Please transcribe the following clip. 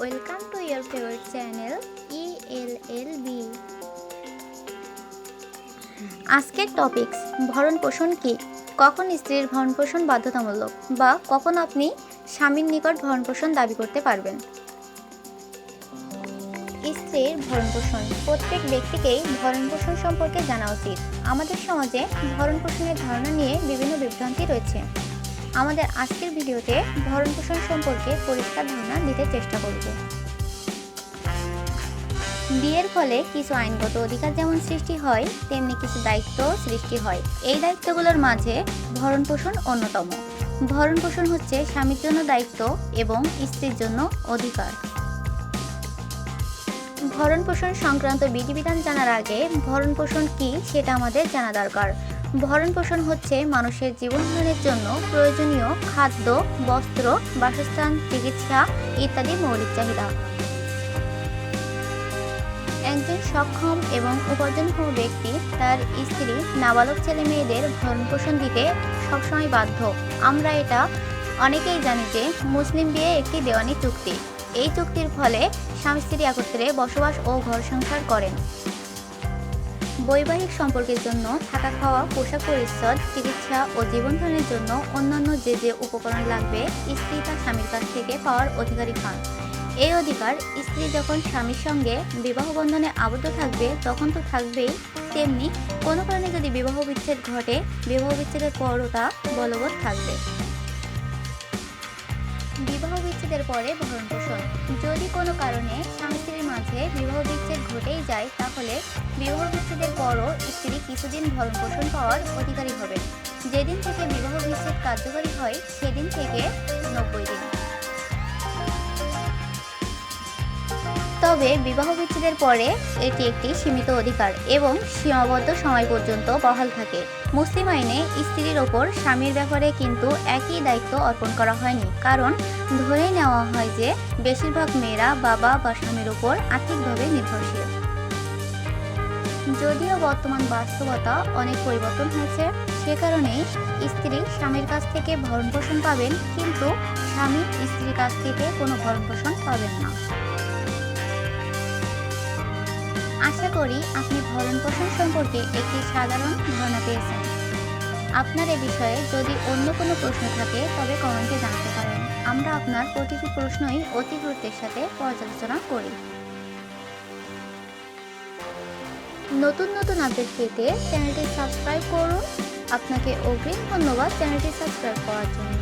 Welcome to your favourite channel E L L B আজকের topics ভরণ পোষণ কি? কখন স্ত্রীর ভরণ পোষণ বাধ্যতামূলক? বা কখন আপনি স্বামীর নিকট ভরণ পোষণ দাবি করতে পারবেন? স্ত্রীর ভরণ পোষণ প্রত্যেক ব্যক্তিকেই ভরণ পোষণ সম্পর্কে জানা উচিত। আমাদের সমাজে ভরণ পোষণের ধারণা নিয়ে বিভিন্ন বিভ্রান্তি রয়েছে। আমাদের আজকের ভিডিওতে ভরণ পোষণ সম্পর্কে পরিষ্কার ধারণা দিতে চেষ্টা করব। বিয়ের ফলে কিছু আইনগত অধিকার যেমন সৃষ্টি হয়, তেমনি কিছু দায়িত্ব সৃষ্টি হয়। এই দায়িত্বগুলোর মাঝে ভরণ পোষণ অন্যতম। ভরণ পোষণ হচ্ছে স্বামীর জন্য দায়িত্ব এবং স্ত্রীর জন্য অধিকার। ভরণ পোষণ সংক্রান্ত বিধিবিধান জানার আগে ভরণ পোষণ কি সেটা আমাদের জানা দরকার। ভরণ পোষণ হচ্ছে মানুষের জীবন ধারণের জন্য প্রয়োজনীয় খাদ্য, বস্ত্র, বাসস্থান, চিকিৎসা ইত্যাদি মৌলিক চাহিদা। একজন সক্ষম এবং উপার্জনক্ষম ব্যক্তি তার স্ত্রী নাবালক ছেলে মেয়েদের ভরণ পোষণ দিতে সবসময় বাধ্য। আমরা এটা অনেকেই জানি যে মুসলিম বিয়ে একটি দেওয়ানি চুক্তি। এই চুক্তির ফলে স্বামী স্ত্রী একত্রে বসবাস ও ঘর সংসার করেন। বৈবাহিক সম্পর্কের জন্য থাকা খাওয়া, পোশাক পরিচ্ছদ, চিকিৎসা ও জীবনধারণের জন্য অন্যান্য যে যে উপকরণ লাগবে, স্ত্রী তার স্বামীর কাছ থেকে পাওয়ার অধিকারী হন এই অধিকার স্ত্রী যখন স্বামীর সঙ্গে বিবাহ বন্ধনে আবদ্ধ থাকবে, তখন তো থাকবেই। তেমনি কোনো কারণে যদি বিবাহ বিচ্ছেদ ঘটে, বিবাহ বিচ্ছেদের পরও তা বলবৎ থাকবে। বিবাহ বিচ্ছেদের পরে ভরণ পোষণ। যদি কোনো কারণে স্বামী স্ত্রীর মাঝে বিবাহ বিচ্ছেদ ঘটেই যায়, তাহলে বিবাহ বিচ্ছেদের পরও স্ত্রী কিছুদিন ভরণ পোষণ পাওয়ার অধিকারী হবে যেদিন থেকে বিবাহ বিচ্ছেদ কার্যকরী হয়, সেদিন থেকে নব্বই দিন। তবে বিবাহ বিচ্ছেদের পরে এটি একটি সীমিত অধিকার এবং সীমাবদ্ধ সময় পর্যন্ত বহাল থাকে। মুসলিম আইনে স্ত্রীর ওপর স্বামীর ব্যাপারে কিন্তু একই দায়িত্ব অর্পণ করা হয়নি। কারণ ধরে নেওয়া হয় যে বেশিরভাগ মেয়েরা বাবা বা স্বামীর ওপর আর্থিকভাবে নির্ভরশীল। যদিও বর্তমান বাস্তবতা অনেক পরিবর্তন হয়েছে, সে কারণে স্ত্রী স্বামীর কাছ থেকে ভরণ পোষণ পাবেন, কিন্তু স্বামী স্ত্রীর কাছ থেকে কোনো ভরণ পোষণ পাবেন না। আশা করি আপনি ভরণ পোষণ সম্পর্কে একটি সাধারণ ধারণা পেয়েছেন। আপনার এ বিষয়ে যদি অন্য কোনো প্রশ্ন থাকে, তবে কমেন্টে জানাতে পারেন। আমরা আপনার প্রতিটি প্রশ্নই অতি গুরুত্বের সাথে পর্যালোচনা করি। নতুন নতুন আপডেট পেতে চ্যানেলটি সাবস্ক্রাইব করুন। আপনাকে অগ্রিম ধন্যবাদ চ্যানেলটি সাবস্ক্রাইব করার জন্য।